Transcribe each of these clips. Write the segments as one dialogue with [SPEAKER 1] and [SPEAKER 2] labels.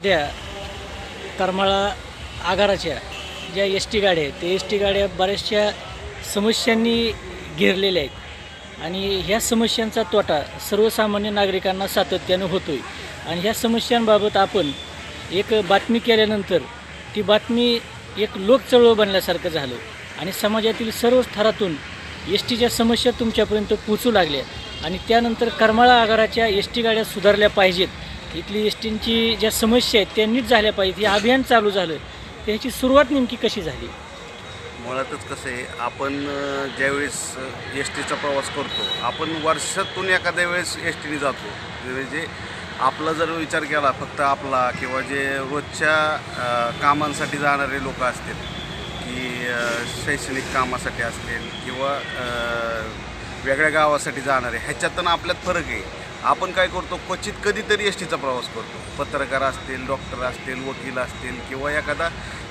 [SPEAKER 1] सध्या करमाळा आगाराच्या ज्या एस टी गाड्या आहेत त्या एस टी गाड्या बऱ्याचशा समस्यांनी घेरलेल्या आहेत. आणि ह्या समस्यांचा तोटा सर्वसामान्य नागरिकांना सातत्यानं होतो आहे आणि ह्या समस्यांबाबत आपण एक बातमी केल्यानंतर ती बातमी एक लोकचळवळ बनल्यासारखं झालं. आणि समाजातील सर्व थरातून एस टीच्या समस्या तुमच्यापर्यंत पोचू लागल्या. आणि त्यानंतर करमाळा आगाराच्या एस टी गाड्या सुधारल्या पाहिजेत. इथली एस टींची ज्या समस्या आहेत त्या नीट झाल्या पाहिजेत. हे अभियान चालू झालं. त्याची सुरुवात नेमकी कशी झाली?
[SPEAKER 2] मुळातच कसं आहे आपण ज्यावेळेस एस टीचा प्रवास करतो आपण वर्षातून एखाद्या वेळेस एस टीने जातो. म्हणजे आपला जर विचार केला फक्त आपला किंवा जे रोजच्या कामांसाठी जाणारे लोक असतील की शैक्षणिक कामासाठी असतील किंवा वेगळ्या गावासाठी जाणारे ह्याच्यातनं आपल्यात फरक आहे. आपण काय करतो क्वचित कधीतरी एस टीचा प्रवास करतो. पत्रकार असतील डॉक्टर असतील वकील असतील किंवा एखादा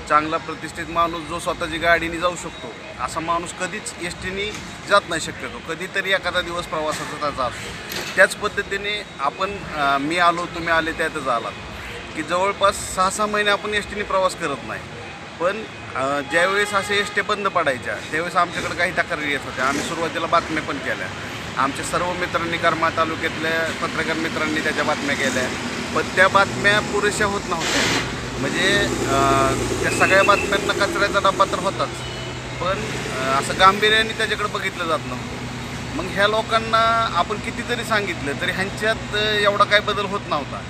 [SPEAKER 2] चांगला प्रतिष्ठित माणूस जो स्वतःची गाडीने जाऊ शकतो असा माणूस कधीच एस टीने जात नाही शक्यतो. कधीतरी एखादा दिवस प्रवासाचा त्याचा असतो. त्याच पद्धतीने आपण मी आलो तुम्ही आले त्यातच आलात. की जवळपास सहा सहा महिने आपण एस टीने प्रवास करत नाही. पण ज्यावेळेस असे एस टी बंद पडायच्या त्यावेळेस आमच्याकडे काही तक्रारी येत होत्या. आम्ही सुरुवातीला बातम्या पण केल्या. आमच्या सर्व मित्रांनी करमाळ तालुक्यातल्या पत्रकार मित्रांनी त्याच्या बातम्या केल्या. पण त्या बातम्या पुरेशा होत नव्हत्या. म्हणजे त्या सगळ्या बातम्यांना कचऱ्याचा डब्बा तर होताच. पण असं गांभीर्याने त्याच्याकडे बघितलं जात नव्हतं. मग ह्या लोकांना आपण कितीतरी सांगितलं तरी ह्यांच्यात एवढा काय बदल होत नव्हता.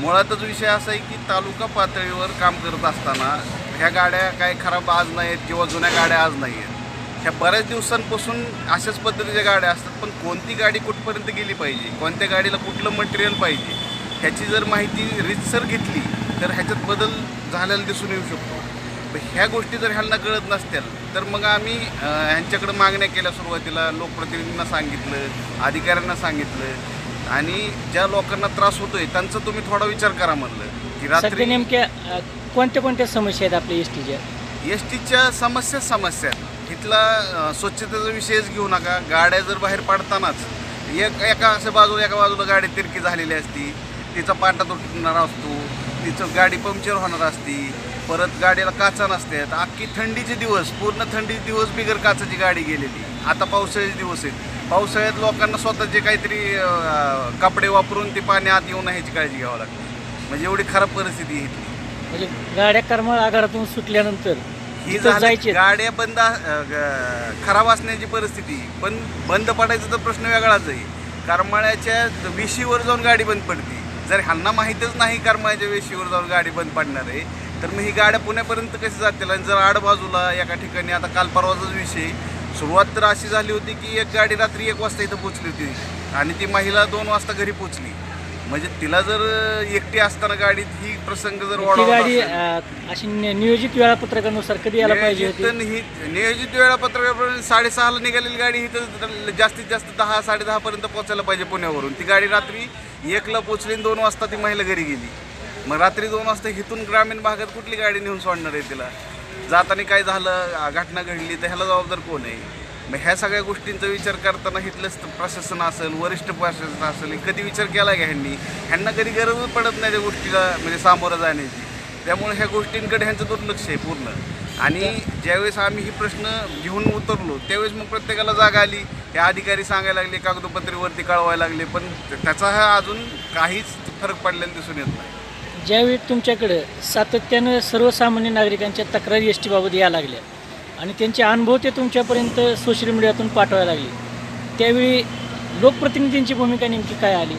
[SPEAKER 2] मुळातच विषय असा आहे की तालुका पातळीवर काम करत असताना ह्या गाड्या काय खराब आज नाही आहेत किंवा जुन्या गाड्या आज नाही आहेत ह्या बऱ्याच दिवसांपासून अशाच पद्धतीच्या गाड्या असतात पण कोणती गाडी कुठपर्यंत गेली पाहिजे? कोणत्या गाडीला कुठलं मटेरियल पाहिजे? ह्याची जर माहिती रितसर घेतली तर ह्याच्यात बदल झालेला दिसून येऊ शकतो. ह्या गोष्टी जर ह्यांना कळत नसतील तर मग आम्ही ह्यांच्याकडे मागण्या केल्या सुरुवातीला. लोकप्रतिनिधींना सांगितलं अधिकाऱ्यांना सांगितलं आणि ज्या लोकांना त्रास होतोय त्यांचा तुम्ही थोडा विचार करा म्हणलं. की रात्री
[SPEAKER 1] नेमक्या कोणत्या कोणत्या समस्या आहेत आपल्या एस टीच्या?
[SPEAKER 2] एस टीच्या समस्याच समस्या आहेत इथला स्वच्छतेचा विषयच घेऊ नका. गाड्या जर बाहेर पडतानाच एक एका अशा बाजूला एका बाजूला गाडी तिरकी झालेली असती. तिचा पाटा तुटणार असतो. तिचं गाडी पंक्चर होणार असती. परत गाडीला काचा नसतात अख्खी थंडीचे दिवस पूर्ण थंडीचे दिवस बिगर काचाची गाडी गेलेली. आता पावसाळ्याचे दिवस आहेत. पावसाळ्यात लोकांना स्वतःचे काहीतरी कपडे वापरून ते पाणी आत येऊ नये ह्याची काळजी घ्यावी लागते. म्हणजे एवढी खराब परिस्थिती आहे
[SPEAKER 1] म्हणजे गाड्या करमळ आगारातून सुटल्यानंतर
[SPEAKER 2] ही
[SPEAKER 1] जायचे
[SPEAKER 2] गाड्या बंद अ, ग- खराब असण्याची परिस्थिती. पण बंद पडायचा तर प्रश्न वेगळाच आहे. करमाळ्याच्या वेशीवर जाऊन गाडी बंद पडते. जर ह्यांना माहीतच नाही करमाळ्याच्या वेशीवर जाऊन गाडी बंद पडणार आहे तर मग ही गाड्या पुण्यापर्यंत कशी जातील? आणि जर आडबाजूला एका ठिकाणी आता काल परवाचाच विषय सुरुवात तर अशी झाली होती की एक गाडी रात्री एक वाजता इथं पोचली होती. आणि ती महिला दोन वाजता घरी पोचली. म्हणजे तिला जर एकटी असताना गाडीत ही प्रसंग जर
[SPEAKER 1] ती गाडी
[SPEAKER 2] असेल,
[SPEAKER 1] अ, अशी नि- नियोजित वेळापत्रकानुसार कधी यायला पाहिजे
[SPEAKER 2] नियोजित नि- नियोजित वेळापत्रकाप्रमाणे साडेसहाला निघालेली गाडी ही तर जास्तीत जास्त दहा साडेदहा पर्यंत पोहोचायला पाहिजे पुण्यावरून. ती गाडी रात्री एकला पोचली आणि दोन वाजता ती महिला घरी गेली. मग रात्री दोन वाजता इथून ग्रामीण भागात कुठली गाडी नेऊन सोडणार आहे तिला? जाताना काय झालं? आ, घटना घडली तर ह्याला जबाबदार कोण आहे? मग ह्या सगळ्या गोष्टींचा विचार करताना इथलंच प्रशासन असेल वरिष्ठ प्रशासन असेल कधी विचार केला का ह्यांनी? ह्यांना कधी गरज पडत नाही त्या गोष्टीला म्हणजे सामोरं जाण्याची. त्यामुळे ह्या गोष्टींकडे ह्यांचं दुर्लक्ष आहे पूर्ण. आणि ज्यावेळेस आम्ही ही प्रश्न घेऊन उतरलो त्यावेळेस मग प्रत्येकाला जागा आली. हे अधिकारी सांगायला लागले कागदोपत्रीवरती कळवायला लागले पण त्याचा हा अजून काहीच फरक पडलेला दिसून येत नाही.
[SPEAKER 1] ज्यावेळी तुमच्याकडे सातत्यानं सर्वसामान्य नागरिकांच्या तक्रारी एस टीबाबत या लागल्या आणि त्यांचे अनुभव ते तुमच्यापर्यंत सोशल मीडियातून पाठवायला लागले. त्यावेळी लोकप्रतिनिधींची भूमिका नेमकी काय आली?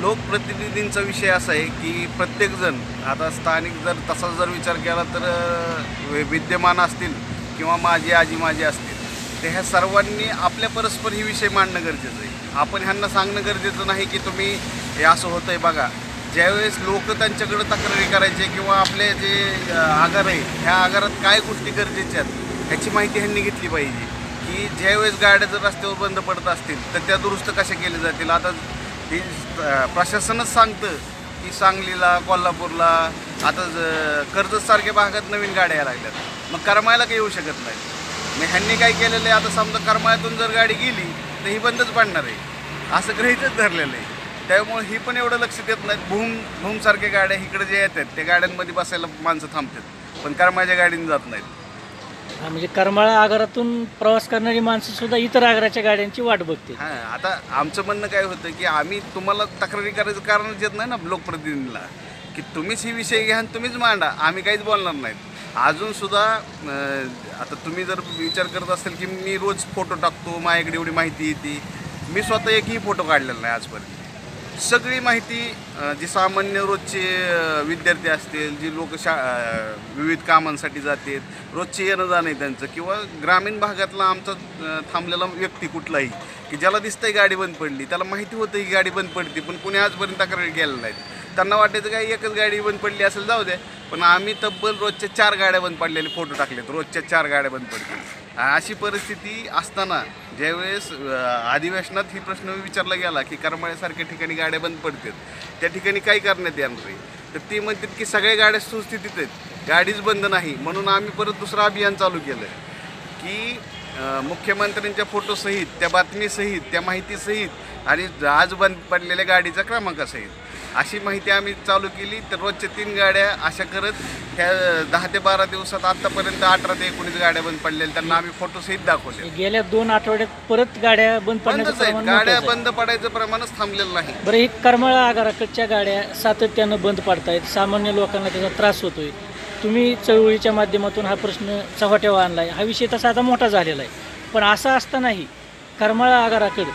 [SPEAKER 2] लोकप्रतिनिधींचा विषय असा आहे की प्रत्येकजण आता स्थानिक जर तसा जर विचार केला तर विद्यमान असतील किंवा माझी आजी माझी असतील ते ह्या सर्वांनी आपल्या परस्पर ही विषय मांडणं गरजेचं आहे. आपण ह्यांना सांगणं गरजेचं नाही की तुम्ही हे असं होतं आहे बघा. ज्यावेळेस लोक त्यांच्याकडं तक्रारी करायचे किंवा आपले जे आगार आहे ह्या आगारात काय गोष्टी गरजेच्या आहेत? ह्याची माहिती ह्यांनी घेतली पाहिजे की ज्यावेळेस गाड्या जर रस्त्यावर बंद पडत असतील तर त्या दुरुस्त कशा केल्या जातील? आता हे प्रशासनच सांगतं की सांगलीला कोल्हापूरला आता कर्जतसारख्या भागात नवीन गाड्या यायला लागल्यात. मग करमायला काही येऊ शकत नाही. मग ह्यांनी काय केलेलं आहे? आता समजा करमायातून जर गाडी गेली तर ही बंदच पडणार आहे. असं ग्रहितच धरलेलं आहे. त्यामुळे ही पण एवढं लक्ष देत नाहीत. भूम भूमसारख्या गाड्या इकडे जे येतात त्या गाड्यांमध्ये बसायला माणसं थांबतात. पण करमाच्या गाडीने जात नाहीत.
[SPEAKER 1] हा, म्हणजे करमाळा आगारातून प्रवास करणारी माणसं सुद्धा इतर आगाराच्या गाड्यांची वाट बघते.
[SPEAKER 2] हां आता आमचं म्हणणं काय होतं की आम्ही तुम्हाला तक्रारी करायचं कारणच येत नाही ना लोकप्रतिनिधीला. की तुम्हीच ही विषय घ्या आणि तुम्हीच मांडा. आम्ही काहीच बोलणार नाहीत. अजून सुद्धा अं, आता तुम्ही जर विचार करत असेल की मी रोज फोटो टाकतो माझ्याकडे एवढी माहिती येते. मी स्वतः एकही फोटो काढलेला नाही आजपर्यंत. सगळी माहिती जी सामान्य रोजचे विद्यार्थी असतील जी लोक शा विविध कामांसाठी जातात रोजचे येणं जाणं आहे त्यांचं. किंवा ग्रामीण भागातला आमचा थांबलेला व्यक्ती कुठलाही की ज्याला दिसतंय गाडी बंद पडली त्याला माहिती होतं ही गाडी बंद पडते पण कुणी आजपर्यंत तक्रार केलेल्या नाहीत त्यांना वाटायचं काय एकच गाडी बंद पडली असेल जाऊ द्या. पण आम्ही तब्बल रोजच्या चार गाड्या बंद पडलेले फोटो टाकलेत रोजच्या चार गाड्या बंद पडतील. अशी परिस्थिती असताना ज्यावेळेस अधिवेशनात ही प्रश्न विचारला गेला की करमाळ्यासारख्या ठिकाणी गाड्या बंद पडतात त्या ठिकाणी काय करण्यात येणार आहे? तर ते म्हणतात की सगळ्या गाड्या सुस्थितीत आहेत गाडीच बंद नाही. म्हणून आम्ही परत दुसरं अभियान चालू केलं की मुख्यमंत्र्यांच्या फोटोसहित त्या बातमीसहित त्या माहितीसहित आणि आज बंद पडलेल्या गाडीचा क्रमांकासहित अशी माहिती आम्ही चालू केली. तर रोजच्या तीन गाड्या अशा करत ह्या दहा ते बारा दिवसात आत्तापर्यंत अठरा ते एकोणीस गाड्या बंद पडलेल्या त्यांना आम्ही फोटोसहित दाखवले.
[SPEAKER 1] गेल्या दोन आठवड्यात परत गाड्या बंद पडण्याचं
[SPEAKER 2] बंदच आहेत. गाड्या
[SPEAKER 1] आहे.
[SPEAKER 2] बंद पडायचं प्रमाणच थांबलेलं नाही.
[SPEAKER 1] बरं ही करमाळा आगाराकडच्या गाड्या सातत्यानं बंद पडतायत. सामान्य लोकांना त्याचा त्रास होतोय. तुम्ही चळवळीच्या माध्यमातून हा प्रश्न चव्हाट्यावर आणलाय. हा विषय तसा आता मोठा झालेला आहे. पण असं असतानाही करमाळा आगाराकडं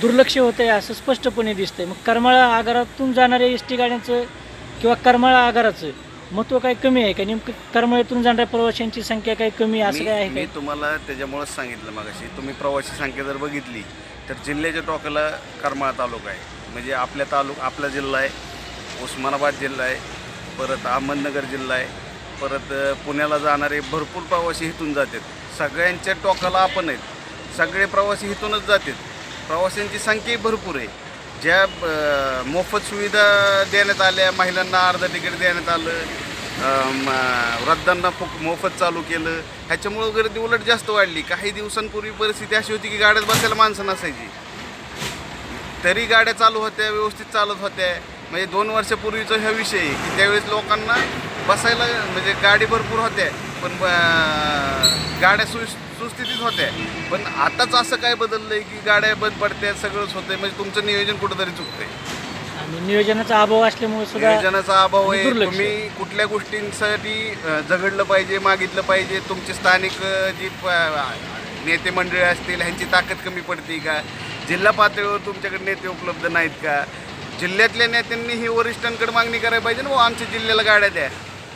[SPEAKER 1] दुर्लक्ष होतं आहे असं स्पष्टपणे दिसतंय. मग करमाळा आगारातून जाणाऱ्या एस टी गाड्यांचं किंवा करमाळा आगाराचं महत्त्व काय कमी आहे? का नेमकं करमाळ्यातून जाणाऱ्या प्रवाशांची संख्या काय कमी असं काय आहे
[SPEAKER 2] मी
[SPEAKER 1] का
[SPEAKER 2] तुम्हाला त्याच्यामुळेच सांगितलं मगाशी. तुम्ही प्रवासी संख्या जर बघितली तर जिल्ह्याच्या टोकाला करमाळा तालुका आहे. म्हणजे आपल्या तालुका आपला जिल्हा आहे उस्मानाबाद जिल्हा आहे परत अहमदनगर जिल्हा आहे परत पुण्याला जाणारे भरपूर प्रवासी इथून जातात. सगळ्यांच्या टोकाला आपण आहेत. सगळे प्रवासी इथूनच जातात. प्रवाशांची संख्याही भरपूर आहे. ज्या मोफत सुविधा देण्यात आल्या महिलांना अर्ध तिकीट देण्यात आलं वृद्धांना फुक मोफत चालू केलं ह्याच्यामुळं गर्दी उलट जास्त वाढली. काही दिवसांपूर्वी परिस्थिती अशी होती की गाड्यात बसायला माणसं नसायची. तरी गाड्या चालू होत्या व्यवस्थित चालत होत्या. म्हणजे दोन वर्षापूर्वीचा हा विषय आहे की त्यावेळेस लोकांना बसायला म्हणजे गाडी भरपूर होत्या. पण गाड्या सु सुस्थितीत होत्या पण आताच असं काय बदललंय की गाड्या बंद पडत्या सगळंच होतंय? म्हणजे तुमचं नियोजन कुठंतरी चुकतंय?
[SPEAKER 1] आणि नियोजनाचा अभाव असल्यामुळे सुद्धा
[SPEAKER 2] नियोजनाचा अभाव आहे.
[SPEAKER 1] दुर्लक्ष.
[SPEAKER 2] तुम्ही कुठल्या गोष्टींसाठी अ, झगडलं पाहिजे मागितलं पाहिजे? तुमचे स्थानिक अ, जी प- नेते मंडळी असतील ह्यांची ताकद कमी पडते का? जिल्हा पातळीवर तुमच्याकडे नेते उपलब्ध नाहीत का? जिल्ह्यातल्या नेत्यांनी ही वरिष्ठांकडे मागणी करायला पाहिजे ना भाऊ आमच्या जिल्ह्याला गाड्या द्या.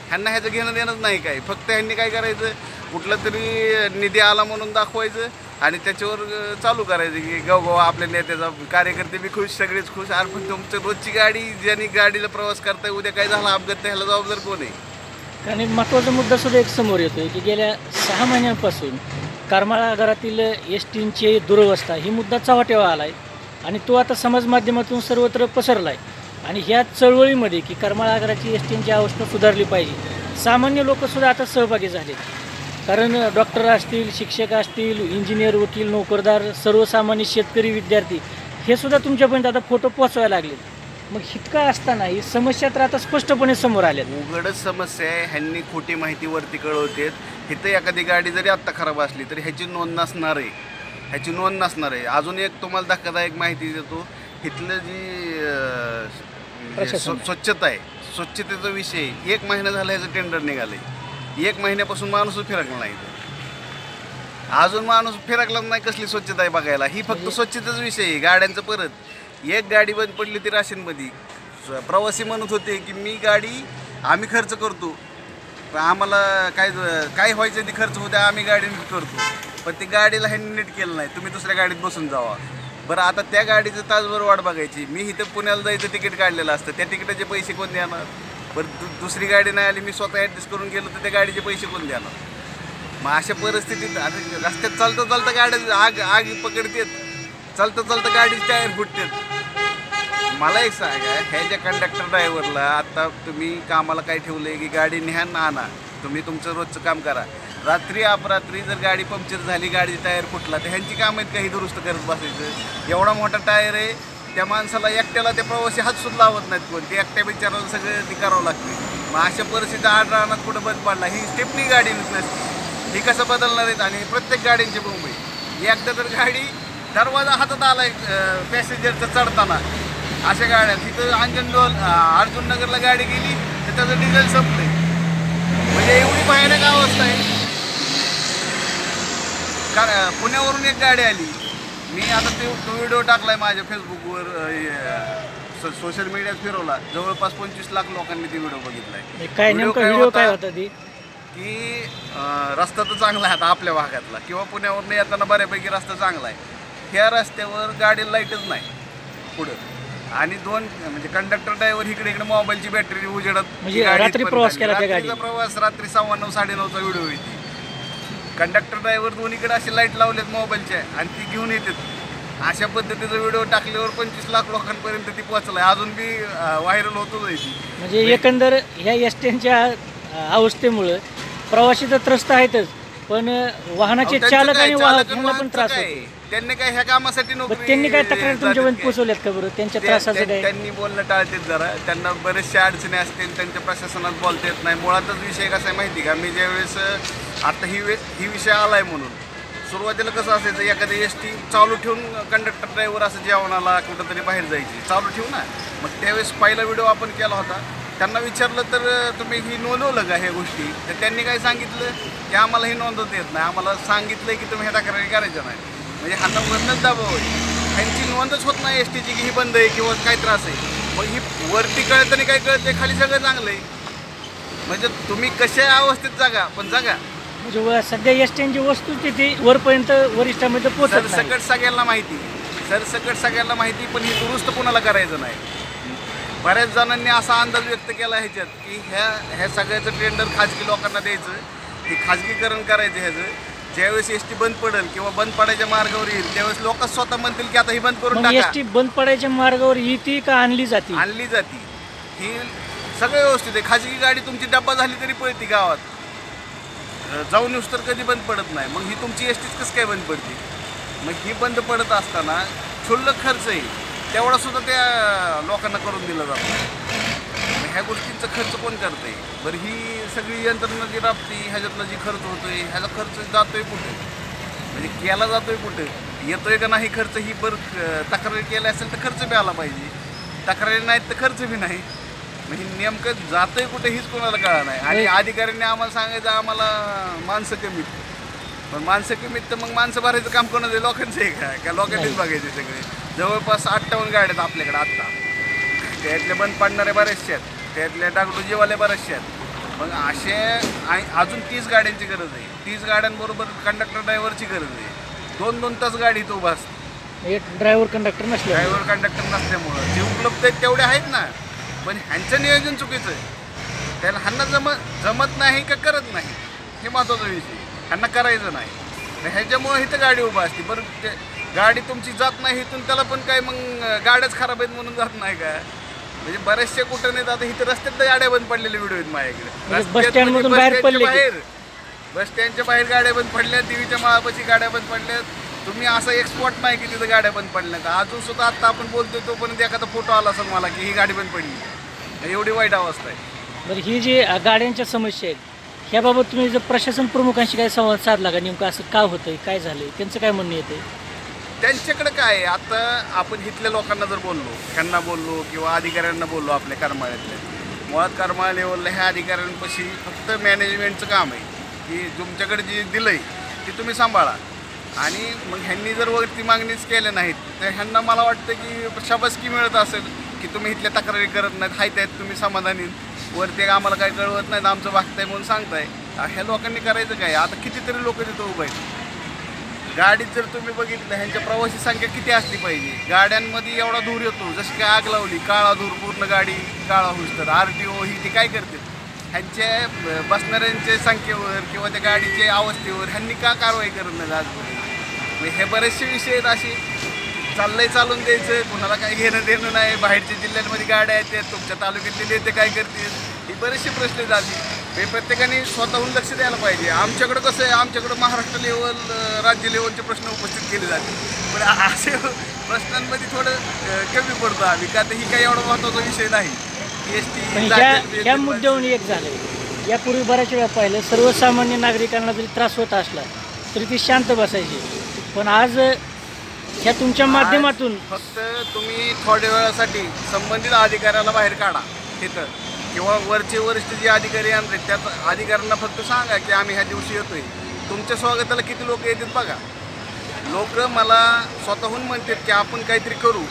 [SPEAKER 2] ह्यांना ह्याचं घेणं देणंच नाही काय फक्त ह्यांनी काय करायचं? कुठलं तरी निधी आला म्हणून दाखवायचं आणि त्याच्यावर चालू करायचं की गावगाव आपल्या नेत्याचा कार्यकर्ते बी खुश सगळेच खुश. अरे पण तुमचं रोजची गाडी ज्यांनी गाडीला प्रवास करताय उद्या काय झाला? अपघात तर ह्याला जबाबदार कोण आहे?
[SPEAKER 1] आणि महत्त्वाचा मुद्दा सुद्धा एक समोर येतोय की गेल्या सहा महिन्यांपासून करमाळा एस टींची दुरवस्था ही मुद्दा चव्हाट्यावर आला आहे आणि तो आता समाज माध्यमातून सर्वत्र पसरला आहे आणि ह्या चळवळीमध्ये की करमाळा आगाराची एस टींची अवस्था सुधारली पाहिजे. सामान्य लोकसुद्धा आता सहभागी झाले कारण डॉक्टर असतील शिक्षक असतील इंजिनियर वकील नोकरदार सर्वसामान्य शेतकरी विद्यार्थी हे सुद्धा तुमच्यापर्यंत आता फोटो पोचवायला लागले. मग इतका असताना ही समस्या तर आता स्पष्टपणे समोर आल्या
[SPEAKER 2] उघडच समस्या आहे. ह्यांनी खोटी माहिती वरती कळवतेत. इथं एखादी गाडी जरी आत्ता खराब असली तरी ह्याची नोंद नसणार आहे. ह्याची नोंद नसणार आहे. अजून एक तुम्हाला धक्कादायक माहिती देतो. इथलं जी स्वच्छता आहे. स्वच्छतेचा विषय एक महिना झाला ह्याचं टेंडर निघालंय. एक महिन्यापासून माणूसच फिरकला नाही. अजून माणूस फिरकला नाही कसली स्वच्छता आहे बघायला. ही फक्त स्वच्छतेचा विषय आहे गाड्यांचं परत. एक गाडी बंद पडली ती राशीनमध्ये. स- प्रवासी म्हणत होते की मी गाडी आम्ही खर्च करतो. पण आम्हाला काय काय व्हायचं ते खर्च होते आम्ही गाडी नीट करतो. पण ती गाडीला ह्यांनी नीट केलं नाही. तुम्ही दुसऱ्या गाडीत बसून जावा. बरं आता त्या गाडीचं तासभर वाट बघायची. मी इथं पुण्याला जायचं तिकीट काढलेलं असतं. त्या तिकिटाचे पैसे कोण देणार? बरं दु दुसरी गाडी नाही आली मी स्वतः ॲडजस्ट करून गेलो तर त्या गाडीचे पैसे कोण देणार? मग अशा परिस्थितीत आता रस्त्यात चालतं चालतं गाड्या आग आग पकडतेत. चालतं चालतं गाडीचे टायर फुटतात. मला एक सांगा ह्या ज्या कंडक्टर ड्रायव्हरला आत्ता तुम्ही कामाला काय ठेवलंय की गाडी न्या ना आणा तुम्ही तुमचं रोजचं काम करा. रात्री अपरात्री जर गाडी पंक्चर झाली गाडी टायर फुटला तर ह्यांची कामं आहेत काही दुरुस्त करत बसायचं? एवढा मोठा टायर आहे त्या माणसाला एकट्याला ते प्रवासी हात सुद्धा लावत नाहीत कोण. ते एकट्या बिचाराला सगळं ते करावं लागते मग अशा परिस्थितीत आठ रानात कुठं बंद पडला ही स्टेपनी गाडी नसते. ही कसं बदलणार आहेत? आणि प्रत्येक गाडींची मुंबई. एकदा तर गाडी दरवाजा हातात आलाय पॅसेंजरचा चढताना. अशा गाड्या. तिथं अंजनडोल अर्जुन नगरला गाडी गेली तर त्याचं डिझेल संपलं म्हणजे एवढी भयानक अवस्था आहे. का पुण्यावरून एक गाडी आली. मी आता ते तो व्हिडिओ टाकलाय माझ्या फेसबुकवर सोशल मीडियात फिरवला जवळपास पंचवीस लाख लोकांनी ती व्हिडिओ बघितलाय
[SPEAKER 1] हे काय
[SPEAKER 2] व्हिडिओ
[SPEAKER 1] नेमका
[SPEAKER 2] काय
[SPEAKER 1] व्हिडिओ काय
[SPEAKER 2] होता?
[SPEAKER 1] होता ती
[SPEAKER 2] की रस्ता तर चांगला आहे आता आपल्या भागातला किंवा पुण्यावरून येताना बऱ्यापैकी रस्ता चांगला आहे ह्या रस्त्यावर गाडी लाईटच नाही पुढं आणि दोन म्हणजे कंडक्टर ड्रायव्हर इकडे इकडे मोबाईलची बॅटरी उजेडत
[SPEAKER 1] म्हणजे रात्री प्रवास. केला?
[SPEAKER 2] प्रवास रात्री सव्वा नऊ साडेनऊचा व्हिडिओ येते कंडक्टर ड्रायव्हर दोन्हीकडे असे लाइट लावलेत मोबाईलचे आणि ती घेऊन येतात. अशा पद्धतीचा व्हिडिओ टाकल्यावर पंचवीस लाख लोकांपर्यंत ती पोहोचलाय. अजून बी व्हायरल होतच आहे ती.
[SPEAKER 1] म्हणजे एकंदर ह्या एस टीच्या अवस्थेमुळं प्रवासी तर त्रस्त आहेतच पण वाहनाचे चालक आणि वाहक यांना पण त्रास
[SPEAKER 2] काय? त्यांनी काय ह्या कामासाठी नोकरी
[SPEAKER 1] त्यांनी काय तक्रार
[SPEAKER 2] जातात
[SPEAKER 1] तुमच्यापर्यंत
[SPEAKER 2] काय?
[SPEAKER 1] पोहोचवल्यात का बरं? त्यांच्या
[SPEAKER 2] त्या-
[SPEAKER 1] त्रासाचं
[SPEAKER 2] त्या-
[SPEAKER 1] काय?
[SPEAKER 2] त्यांनी बोलणं टाळतात जरा. त्यांना बरेचशा अडचणी असतील त्यांच्या प्रशासनात बोलता येत नाही. मुळातच विषय कसा आहे माहिती का? मी ज्यावेळेस अं, आता ही वे ही विषय आलाय म्हणून. सुरुवातीला कसं असायचं एखादी एस टी चालू ठेवून कंडक्टर ड्रायव्हर असं जेवणाला कुठंतरी बाहेर जायची. चालू ठेवू ना. मग त्यावेळेस पहिला व्हिडिओ आपण केला होता. त्यांना विचारलं तर अं, तुम्ही ही नोंदवलं का ह्या गोष्टी? तर त्यांनी काय सांगितलं? की आम्हाला ही नोंदवता येत नाही. आम्हाला सांगितलं की तुम्ही ह्या तक्रारी करायच्या नाही. म्हणजे हाता वरनच दाबाव ह्यांची नोंदच होत नाही एस टीची की ही बंद आहे किंवा काय त्रास आहे. मग ही वरती कळत आणि काय कळते खाली सगळं चांगलं आहे म्हणजे तुम्ही कशा अवस्थेत जागा? पण जागा.
[SPEAKER 1] म्हणजे व- सध्या एस टीची वस्तुस्थिती वरपर्यंत वरिष्ठामध्ये पोहोचत नाही.
[SPEAKER 2] सरसकट सगळ्यांना माहिती. सरसकट सगळ्यांना माहिती पण ही दुरुस्त कोणाला करायचं नाही. बऱ्याच जणांनी असा अंदाज व्यक्त केला ह्याच्यात की ह्या ह्या सगळ्याचं टेंडर खाजगी लोकांना द्यायचं हे खाजगीकरण करायचं ह्याचं. ज्यावेळेस एस टी बंद पडेल किंवा बंद पडायच्या मार्गावर येईल त्यावेळेस लोक स्वतः म्हणतील की आता ही बंद करून
[SPEAKER 1] मग एस
[SPEAKER 2] टाका
[SPEAKER 1] टी बंद पडायच्या मार्गावर येते का आणली जाते?
[SPEAKER 2] आणली जाती. ही सगळं व्यवस्थित आहे. खाजगी गाडी तुमची डब्बा झाली तरी पळती गावात. अं, जाऊन येऊस तर कधी बंद पडत नाही. मग ही तुमची एस टीच कसं काय बंद पडते? मग ही बंद पडत असताना क्षुल्लक खर्च आहे तेवढा सुद्धा त्या लोकांना करून दिला जातो. ह्या गोष्टींचा खर्च कोण करते बरं ही सगळी यंत्रणा जी राबती ह्याच्यातला जी खर्च होतोय ह्याचा खर्च जातोय कुठे? म्हणजे केला जातोय कुठे? येतोय का नाही खर्च ही बरं तक्रारी केली असेल तर खर्च बी आला पाहिजे. तक्रारी नाहीत तर खर्च बी नाही. म्हणजे नेमकं जातोय कुठे हीच कोणाला कळा नाही. आणि अधिकाऱ्यांनी आम्हाला सांगायचं आम्हाला माणसं कमीत पण माणसं कमीत तर मग माणसं भरायचं काम कोणाचं आहे? लोकांचं आहे का? का लोकांनीच बघायचे सगळे? जवळपास अठ्ठावन्न गाड्या आहेत आपल्याकडे आत्ता त्यातले बंद पडणारे बरेचसे आहेत. त्यातल्या डागडुजीवाले बरेचसे आहेत. मग असे अजून तीस गाड्यांची गरज आहे. तीस गाड्यांबरोबर कंडक्टर ड्रायव्हरची गरज आहे. दोन दोन तास गाडी इथं उभा असते.
[SPEAKER 1] ड्रायव्हर कंडक्टर नसले
[SPEAKER 2] ड्रायव्हर कंडक्टर नसल्यामुळं. जे उपलब्ध आहेत तेवढे आहेत ना. पण ह्यांचं नियोजन चुकीचं आहे. त्याला ह्यांना जमत जमत नाही का करत नाही हे महत्त्वाचा विषय ह्यांना करायचं नाही. तर ह्याच्यामुळं इथं गाडी उभा असते. बरं ते गाडी तुमची जात नाही इथून त्याला पण काय मग गाड्याच खराब आहेत म्हणून जात नाही का? म्हणजे बरेचसे कुठं नाहीत. आता इथं रस्त्यात गाड्या बंद पडलेले व्हिडिओ आहेत माझ्याकडे.
[SPEAKER 1] म्हणजे बस स्टँडमधून
[SPEAKER 2] म्हणजे
[SPEAKER 1] बाहेर
[SPEAKER 2] बस
[SPEAKER 1] पडले?
[SPEAKER 2] स्टँडच्या बाहेर. बस स्टँडच्या बाहेर गाड्या बंद पडल्या देवीच्या माळापाशी गाड्या बंद पडल्या तुम्ही असं एक स्पॉट नाही की तिथं गाड्या बंद पडल्या का? अजून सुद्धा आता आपण बोलतोय तोपर्यंत एखादा फोटो आला असेल मला की ही गाडी बंद पडली. एवढी वाईट अवस्था आहे.
[SPEAKER 1] बरं ही जी गाड्यांच्या समस्या आहेत ह्याबाबत तुम्ही जर प्रशासन प्रमुखांशी काय संवाद साधला का? नेमकं असं का होतंय? काय झालंय? त्यांचं काय म्हणणं येते
[SPEAKER 2] त्यांच्याकडे काय आहे? आता आपण इथल्या लोकांना जर बोललो ह्यांना बोललो किंवा अधिकाऱ्यांना बोललो आपल्या करमाळ्यातल्या मुळात करमाळा लेवलला ह्या अधिकाऱ्यांपाशी फक्त मॅनेजमेंटचं काम आहे. की तुमच्याकडे जे आहे ते तुम्ही सांभाळा. आणि मग ह्यांनी जर वरती मागणीच केल्या नाहीत तर ह्यांना मला वाटतं की शाबासकी मिळत असेल की तुम्ही इथल्या तक्रारी करत नाहीत हाय त्यात तुम्ही समाधानी. वरती आम्हाला काय कळवत नाहीत आमचं वागताय म्हणून सांगताय. ह्या लोकांनी करायचं काय? आता कितीतरी लोक तिथं उभं आहेत. गाडीत जर तुम्ही बघितलं ह्यांच्या प्रवासी संख्या किती असली पाहिजे? गाड्यांमध्ये एवढा धूर येतो जशी काय आग लावली काळा धूर पूर्ण गाडी काळा होईस तर आर टी ओ ही ते काय करते? ह्यांच्या ब- बसणाऱ्यांच्या संख्येवर किंवा त्या गाडीच्या अवस्थेवर ह्यांनी का कारवाई करत नाही आजपर्यंत? हे बरेचसे विषय आहेत असे. चाललंय चालून द्यायचं कुणाला काय घेणं देणं नाही. बाहेरच्या जिल्ह्यांमध्ये गाड्या आहेत तुमच्या तालुक्यातले नेते काय करतील? बरेचसे प्रश्न झाले. हे प्रत्येकाने स्वतःहून लक्ष द्यायला पाहिजे. आमच्याकडं कसं आहे आमच्याकडं महाराष्ट्र लेवल राज्य लेवलचे प्रश्न उपस्थित केले जाते. पण असे प्रश्नांमध्ये थोडं कमी पडतो आम्ही. का तर ही काही एवढा महत्त्वाचा विषय नाही. एस टी
[SPEAKER 1] ह्या मुद्द्यावरून एक झालं. यापूर्वी बऱ्याच वेळा पाहिलं सर्वसामान्य नागरिकांना जरी त्रास होत असला तरी ती शांत बसायची. पण आज ह्या तुमच्या माध्यमातून
[SPEAKER 2] फक्त तुम्ही थोड्या वेळासाठी संबंधित अधिकाऱ्याला बाहेर काढा तिथं किंवा वरचे वरिष्ठ जे अधिकारी आणले त्यात अधिकाऱ्यांना फक्त सांगा की आम्ही ह्या दिवशी येतोय. तुमच्या स्वागताला किती लोक येतात बघा. लोक मला स्वतःहून म्हणतात की आपण काहीतरी करू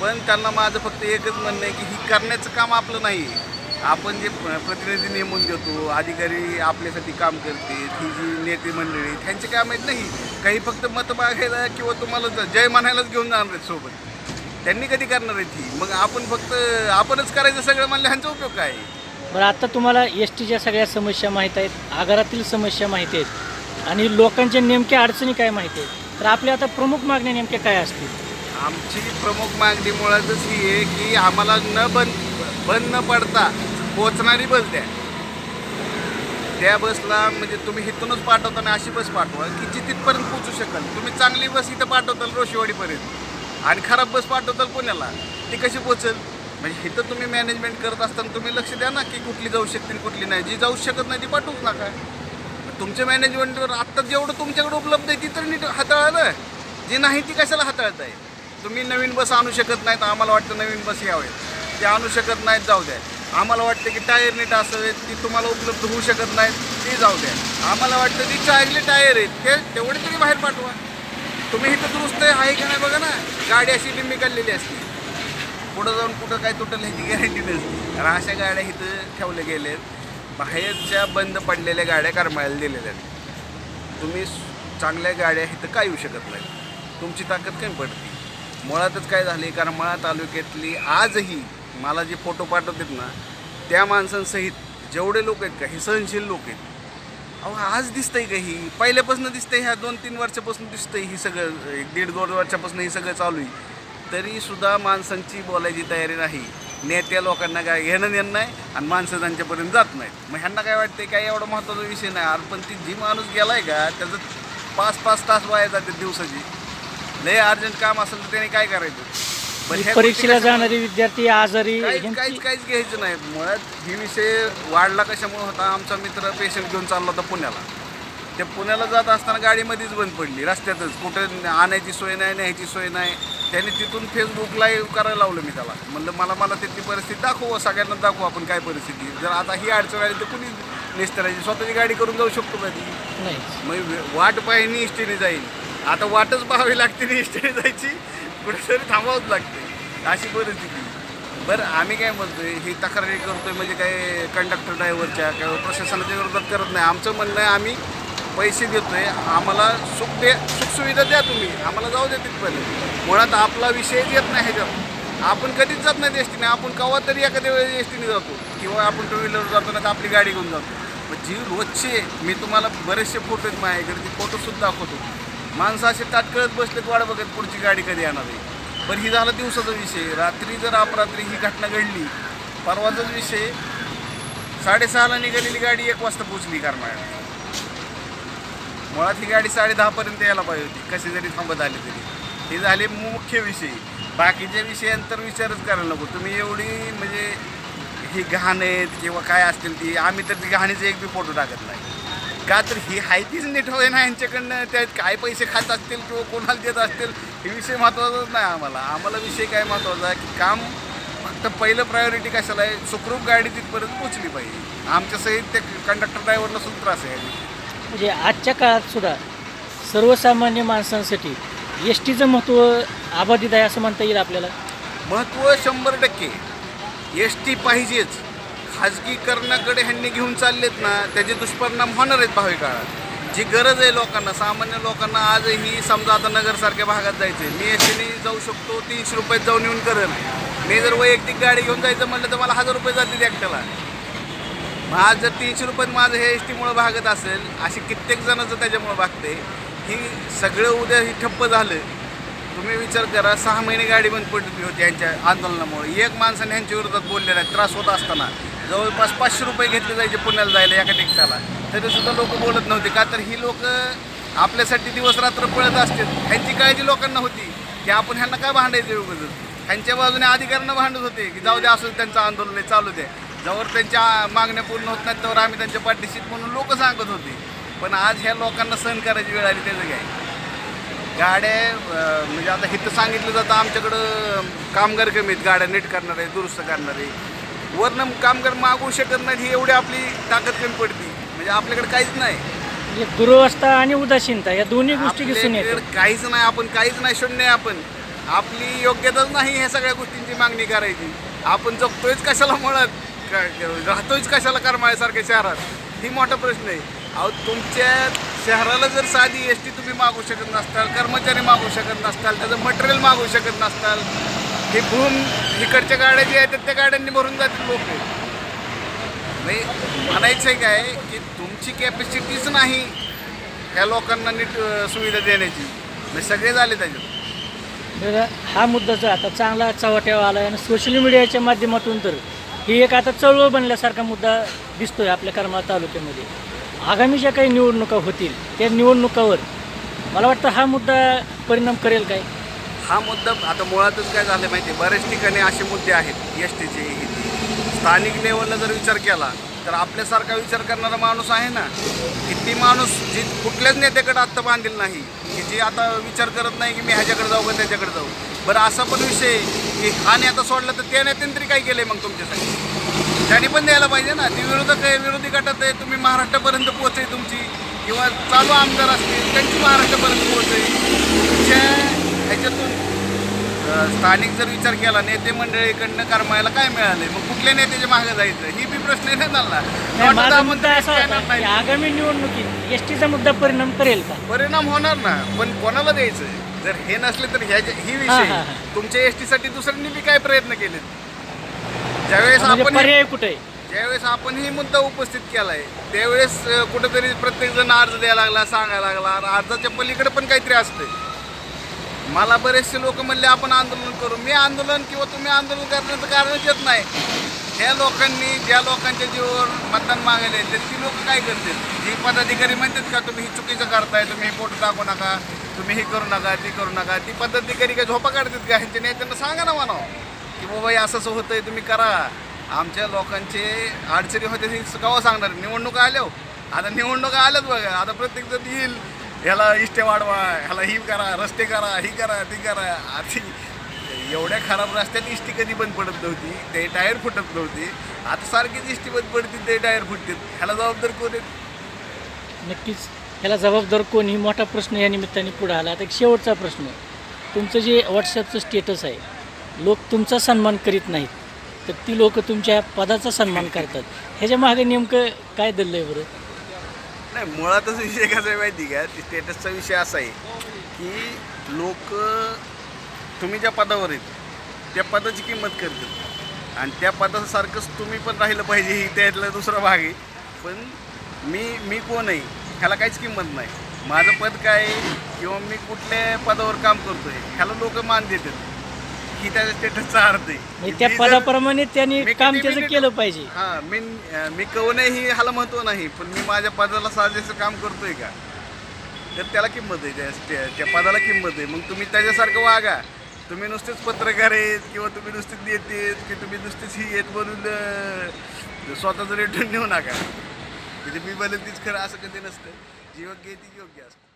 [SPEAKER 2] पण त्यांना माझं फक्त एकच म्हणणं आहे की ही करण्याचं काम आपलं नाही आहे. आपण जे प्रतिनिधी नेमून देतो अधिकारी आपल्यासाठी काम करते ही जी नेते मंडळी त्यांचे काम आहेत नाही. काही फक्त मत मागायला किंवा तुम्हाला जय म्हणायलाच घेऊन जाणार आहेत सोबत. त्यांनी कधी करणार आहे ती? मग आपण फक्त आपणच करायचं सगळं म्हणलं ह्यांचा उपयोग काय?
[SPEAKER 1] बरं आता तुम्हाला एस टीच्या सगळ्या समस्या माहीत आहेत आगारातील समस्या माहीत आहेत आणि लोकांच्या नेमक्या अडचणी काय माहीत आहेत? तर आपल्या आता प्रमुख मागण्या नेमक्या काय असतील?
[SPEAKER 2] आमची प्रमुख मागणी मुळातच ही आहे की आम्हाला न बंद बंद न पडता पोचणारी बस द्या. त्या बसला म्हणजे तुम्ही इथूनच पाठवताना अशी बस पाठवा की जी तिथपर्यंत पोचू शकाल. तुम्ही चांगली बस इथं पाठवताल रोशेवाडीपर्यंत. आणि खराब बस पाठवताल पुण्याला? ती कशी पोचेल? म्हणजे इथं तुम्ही मॅनेजमेंट करत असताना तुम्ही लक्ष द्या ना की कुठली जाऊ शकते कुठली नाही. जी जाऊ शकत नाही ती पाठवूच नका. तुमच्या मॅनेजमेंटवर आत्ता जेवढं तुमच्याकडे उपलब्ध आहे ती तर नीट हाताळालं जी नाही ती कशाला हाताळताय तुम्ही नवीन बस आणू शकत नाहीत आम्हाला वाटतं नवीन बस यावेत ते आणू शकत नाहीत जाऊ द्या. आम्हाला वाटतं की टायर नीट असावेत ती तुम्हाला उपलब्ध होऊ शकत नाहीत ती जाऊ द्या. आम्हाला वाटतं ती चांगली टायर आहेत ते तेवढे तरी बाहेर पाठवा. तुम्ही इथं दुरुस्त आहे की नाही बघा ना? गाडी अशी लिंबी काढलेली असते. पुढं जाऊन कुठं काय तुटलं ह्याची गॅरंटी नसते कारण अशा गाड्या इथं ठेवल्या गेल्यात बाहेरच्या बंद पडलेल्या गाड्या करमायला दिलेल्या आहेत. तुम्ही चांगल्या गाड्या इथं काय येऊ शकत नाही. तुमची ताकद कमी पडते. मुळातच काय झाले कारण मुळा तालुक्यातली आजही मला जे फोटो पाठवतात ना त्या माणसांसहित जेवढे लोक आहेत का हे सहनशील लोक आहेत. अहो आज दिसतंय का ही? पहिल्यापासून दिसतंय ह्या दोन तीन वर्षापासून दिसतंय ही सगळं एक दीड दोन वर्षापासून ही सगळं चालू आहे. तरी सुद्धा माणसांची बोलायची तयारी नाही. नेत्या लोकांना काय घेणं देणं नाही आणि माणसं त्यांच्यापर्यंत जात नाहीत. मग ह्यांना काय वाटतंय काय एवढा महत्त्वाचा विषय नाही. अरे पण ती जी माणूस गेलाय का त्याचं पाच पाच तास वाया जाते दिवसाची. लय अर्जंट काम असेल तर त्याने काय करायचं? बरं ह्या
[SPEAKER 1] परीक्षेला
[SPEAKER 2] गोष्टी
[SPEAKER 1] जाणारे विद्यार्थी आजारी
[SPEAKER 2] काहीच
[SPEAKER 1] ह्यांची
[SPEAKER 2] काहीच घ्यायचं नाही. मुळात ही विषय वाढला कशामुळे होता? आमचा मित्र पेशंट घेऊन चालला होता पुण्याला. ते पुण्याला जात असताना गाडीमध्येच बंद पडली रस्त्यातच. कुठं आणायची सोय नाही न्यायची सोय नाही. त्याने तिथून फेसबुक लाईव्ह करायला लावलं मी त्याला. म्हणलं मला मला तिथली परिस्थिती दाखवू सगळ्यांना दाखवू आपण काय परिस्थिती. आहे. जर आता ही अडचण आली तर कुणी निस्तरायची? स्वतःची गाडी करून जाऊ शकतो का ती?
[SPEAKER 1] नाही
[SPEAKER 2] मग वे- वाट पाहिनी इष्टीने जाईल. आता वाटच पाहावी लागते ना इष्टीने जायची. कुठेतरी थांबावंच लागते. अशी परिस्थिती. बरं आम्ही काय म्हणतोय ही तक्रारी करतोय म्हणजे काय कंडक्टर ड्रायव्हरच्या किंवा प्रशासनाच्या विरोधात करत नाही. आमचं म्हणणं आहे आम्ही पैसे देतोय आम्हाला सुख दे सुखसुविधा द्या तुम्ही. आम्हाला जाऊ द्या तिथपर्यंत. मुळात आपला विषयच येत नाही ह्याच्यात आपण कधीच जात नाही एस टीने आपण केव्हा तरी एखाद्या वेळेस एस टीने जातो. किंवा आपण टू व्हीलर जातो ना तर आपली गाडी घेऊन जातो. मग जी रोजचे मी तुम्हाला बरेचसे फोटो आहेत माझ्याकडे ते फोटोसुद्धा दाखवतो. माणसं असे ताटकळत बसलेत वाट बघत पुढची गाडी कधी येणार आहे. पण ही झाला दिवसाचा विषय. रात्री जर अपरात्री ही घटना घडली परवाचाच विषय साडेसहाला निघालेली गाडी एक वाजता पोचली करमाळ्यात. मुळात ही गाडी साडे दहापर्यंत यायला पाहिजे होती. कशी जरी थांबत झाले तरी. हे झाले मुख्य विषय. बाकीच्या विषयांतर विचारच करायला नको. तुम्ही एवढी म्हणजे ही घाण आहेत किंवा काय असतील ती आम्ही तर ती घाणीचे एक बी फोटो टाकत नाही. का तर ही आहे तीच नीट होय ना यांच्याकडनं. त्यात काय पैसे खात असतील किंवा कोणाला देत असतील हे विषय महत्त्वाचाच नाही आम्हाला. आम्हाला विषय काय महत्त्वाचा? आहे की काम फक्त पहिलं प्रायोरिटी कशाला आहे? सुखरूप गाडी तिथपर्यंत पोचली पाहिजे. आमच्या सहित ते कंडक्टर ड्रायव्हरला सुद्धा त्रास आहे.
[SPEAKER 1] म्हणजे आजच्या काळात सुद्धा सर्वसामान्य माणसांसाठी एस टीचं महत्त्व अबाधित आहे असं म्हणता येईल आपल्याला?
[SPEAKER 2] महत्त्व शंभर टक्के. एस टी पाहिजेच. खाजगीकरणाकडे ह्यांनी घेऊन चाललेत ना त्याचे दुष्परिणाम होणार आहेत भावी काळात. जी गरज आहे लोकांना सामान्य लोकांना आजही समजा आता नगरसारख्या भागात जायचं आहे मी एस टीने जाऊ शकतो तीनशे रुपयात जाऊन येऊन करेल. मी जर वैयक्तिक गाडी घेऊन जायचं म्हणलं तर मला हजार रुपये जातील एकट्याला. मग आज जर तीनशे रुपयात माझं हे एस टीमुळं भागत असेल अशी कित्येक जणांचं त्याच्यामुळं भागते ही सगळं उद्या ही ठप्प झालं. तुम्ही विचार करा सहा महिने गाडी बंद पडली होती यांच्या आंदोलनामुळे. एक माणसाने यांच्या विरोधात बोललेला आहे, त्रास होत असताना. जवळपास पाचशे रुपये घेतले जायचे पुण्याला जायला एका टेकटाला तरीसुद्धा लोक बोलत नव्हते. का तर ही लोक आपल्यासाठी दिवस रात्र पळत असतील. ह्यांची काळजी लोकांना होती. की आपण ह्यांना काय भांडायचं उगाच ह्यांच्या बाजूने अधिकाऱ्यांना भांडत होते. की जाऊ द्या असं त्यांचं आंदोलन आहे चालू द्या जवळ त्यांच्या मागण्या पूर्ण होत नाहीत त्यावर आम्ही त्यांच्या पाठीशीत म्हणून लोक सांगत होते. पण आज ह्या लोकांना सहन करायची वेळ आली त्याचं काय? गाड्या म्हणजे आता हिथं सांगितलं जातं आमच्याकडं कामगार कमी आहेत. गाड्या नीट करणारे दुरुस्त करणारे. वरनं कामगार मागू शकत नाहीत ही एवढी आपली ताकद कमी पडती. म्हणजे आपल्याकडे काहीच नाही.
[SPEAKER 1] दुरवस्था आणि उदासीनता या दोन्ही गोष्टी दिसून येतात.
[SPEAKER 2] आपल्याकडे काहीच नाही आपण काहीच नाही शून्य आहे आपण. आपली योग्यताच नाही ह्या सगळ्या गोष्टींची मागणी करायची. आपण जगतोयच कशाला मुळात? क- राहतोयच कशाला करमाळ्यासारख्या शहरात? ही मोठा प्रश्न आहे. अहो तुमच्या शहराला जर साधी एस टी तुम्ही मागू शकत नसताल कर्मचारी मागू शकत नसताल त्याचं मटेरियल मागू शकत नसताल हे भूम इकडच्या गाड्या ज्या आहेत त्या गाड्यांनी भरून जातील लोक. नाही म्हणायचं आहे काय की तुमची कॅपॅसिटीच नाही ह्या लोकांना नीट सुविधा देण्याची. म्हणजे सगळे झाले त्याच्यात.
[SPEAKER 1] हा हा जो आता चांगला चव्हाट्यावर आला आणि सोशल मीडियाच्या माध्यमातून तर ही एक आता चळवळ बनल्यासारखा मुद्दा दिसतोय आपल्या करमाळा तालुक्यामध्ये. आगामी ज्या काही निवडणुका होतील त्या निवडणुकावर मला वाटतं हा मुद्दा परिणाम करेल काय?
[SPEAKER 2] हा मुद्दा आता मुळातच काय झालं माहिती आहे बऱ्याच ठिकाणी असे मुद्दे आहेत एस टीचे स्थानिक लेवलला जर विचार केला तर आपल्यासारखा विचार करणारा माणूस आहे ना की ती माणूस जी कुठल्याच नेत्याकडे आत्ता बांधील नाही की जी आता विचार करत नाही की मी ह्याच्याकडे जाऊ का त्याच्याकडे जाऊ. बरं असा पण विषय आहे की हा नेता सोडला तर त्या नेत्याने तरी काय केलं मग तुमच्यासाठी? त्यांनी पण द्यायला पाहिजे ना. ती विरोधक आहे विरोधी गटात आहे तुम्ही महाराष्ट्रापर्यंत पोहोचे तुमची. किंवा चालू आमदार असतील त्यांची महाराष्ट्रापर्यंत पोहोचे स्थानिक जर विचार केला नेते मंडळीकडनं करमायला काय मिळाले मग कुठल्या नेत्याच्या मागे जायचं ही बी प्रश्न नाही
[SPEAKER 1] माझा मुद्दा असा होता आगामी निवडणुकीत एस टीचा मुद्दा परिणाम करेल का?
[SPEAKER 2] परिणाम होणार ना पण कोणाला द्यायचं जर हे नसले तर ह्या ही विषय. तुमच्या एससाठी दुसऱ्यांनी बी काय प्रयत्न केले ज्यावेळेस
[SPEAKER 1] म्हणजे
[SPEAKER 2] आपण
[SPEAKER 1] पर्याय कुठे?
[SPEAKER 2] ज्यावेळेस आपण ही मुद्दा उपस्थित केलाय त्यावेळेस कुठेतरी प्रत्येक जण अर्ज द्यायला लागला सांगायला लागला अर्जाच्या पलीकडे पण काहीतरी असतंय. मला बरेचसे लोक म्हणले आपण आंदोलन करू. मी आंदोलन किंवा तुम्ही आंदोलन करण्याचं कारणच येत नाही. ह्या लोकांनी ज्या लोकांच्या जीवावर मतदान मागले तर ती लोक काय करतील? जी पदाधिकारी म्हणतात का तुम्ही ही चुकीचं करताय तुम्ही हे फोटो टाकू नका तुम्ही हे करू नका ती करू नका. ती पदाधिकारी काय झोपा काढतात का? ह्यांच्या नेत्यांना सांगा ना म्हणावं. की बाबा हे असं होतं होतंय तुम्ही करा. आमच्या लोकांचे अडचणी होते हे केव्हा सांगणार? निवडणुका आल्या हो. आता निवडणुका आल्याच बघा. आता प्रत्येक जण येईल. ह्याला इष्टे वाढवा ह्याला ही करा रस्ते करा ही करा ती करा. आधी एवढ्या खराब रस्त्यात इष्टी कधी बंद पडत नव्हती ते टायर फुटत नव्हती. आता सारखीच इष्टी बंद पडते ते टायर फुटतात. ह्याला जबाबदार कोण आहेत
[SPEAKER 1] नक्कीच. ह्याला जबाबदार कोण? ही मोठा प्रश्न या निमित्ताने पुढे आला. आता एक शेवटचा प्रश्न. तुमचं जे व्हॉट्सअपचं स्टेटस आहे लोक तुमचा सन्मान करीत नाहीत. तर ती लोक तुमच्या पदाचा सन्मान करतात. ह्याच्या मागे नेमकं काय दल्लं आहे बरं?
[SPEAKER 2] नाही मुळातच विषय कसा आहे माहिती का? स्टेटसचा विषय असा आहे की लोक तुम्ही ज्या पदावर आहेत त्या पदाची किंमत करतात आणि त्या पदासारखंच तुम्ही पण राहिलं पाहिजे ही त्यातला दुसरा भाग आहे. पण मी मी कोण आहे ह्याला काहीच किंमत नाही. माझं पद काय आहे किंवा मी कुठल्या पदावर काम करतो आहे ह्याला लोक मान देतात. ही त्याच्या स्टेटसचा अर्थ आहे.
[SPEAKER 1] म्हणजे त्या
[SPEAKER 2] मी जर-
[SPEAKER 1] पदाप्रमाणे त्यांनी
[SPEAKER 2] मी
[SPEAKER 1] काम
[SPEAKER 2] किती
[SPEAKER 1] त्याचं केलं पाहिजे.
[SPEAKER 2] हां मी मी कवन ही ह्याला महत्त्व नाही पण मी माझ्या पदाला साजेसं काम करतोय का? तर त्याला किंमत आहे त्या त्या- त्या पदाला किंमत आहे. मग तुम्ही त्याच्यासारखं वागा. तुम्ही नुसतेच पत्रकार आहेत किंवा तुम्ही नुसतेच नेते आहेत की तुम्ही नुसतेच ही आहेत म्हणून अं, स्वतःचं रेटून नेऊ नका. म्हणजे मी बोलेल तीच खरं असं कधी नसतं. जी योग्य आहे ती योग्य असतं.